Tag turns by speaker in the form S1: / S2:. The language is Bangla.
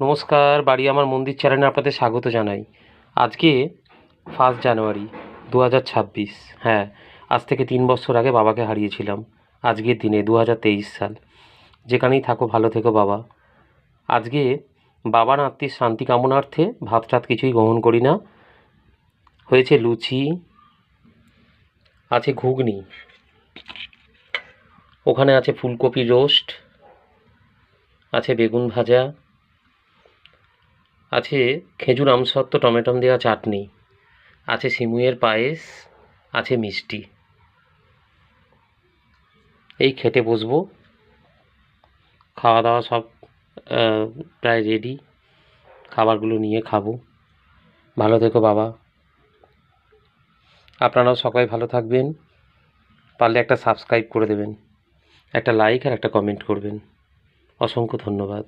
S1: নমস্কার, বাড়ি আমার মন্দির চ্যানেলে আপনাদের স্বাগত জানাই। আজকে ফার্স্ট জানুয়ারি দু হাজার ছাব্বিশ হ্যাঁ আজ থেকে তিন বছর আগে বাবাকে হারিয়েছিলাম, আজকের দিনে দু হাজার তেইশ সাল। যেখানেই থাকো, ভালো থেকো বাবা। আজকে বাবার আত্মীয় শান্তি কামনার্থে ভাত টাত কিছুই গ্রহণ করি না। হয়েছে লুচি, আছে ঘুগনি, ওখানে আছে ফুলকপি রোস্ট, আছে বেগুন ভাজা আছে খেজুর, আমসত্ত্ব, টমেটম দেওয়া চাটনি, আছে সিমুয়ের পায়েস, আছে মিষ্টি। এই খেতে বসবো। খাওয়া দাওয়া সব প্রায় রেডি খাবারগুলো নিয়ে খাব। ভালো থেকো বাবা। আপনারাও সবাই ভালো থাকবেন। পারলে একটা সাবস্ক্রাইব করে দেবেন। একটা লাইক আর একটা কমেন্ট করবেন। অসংখ্য ধন্যবাদ।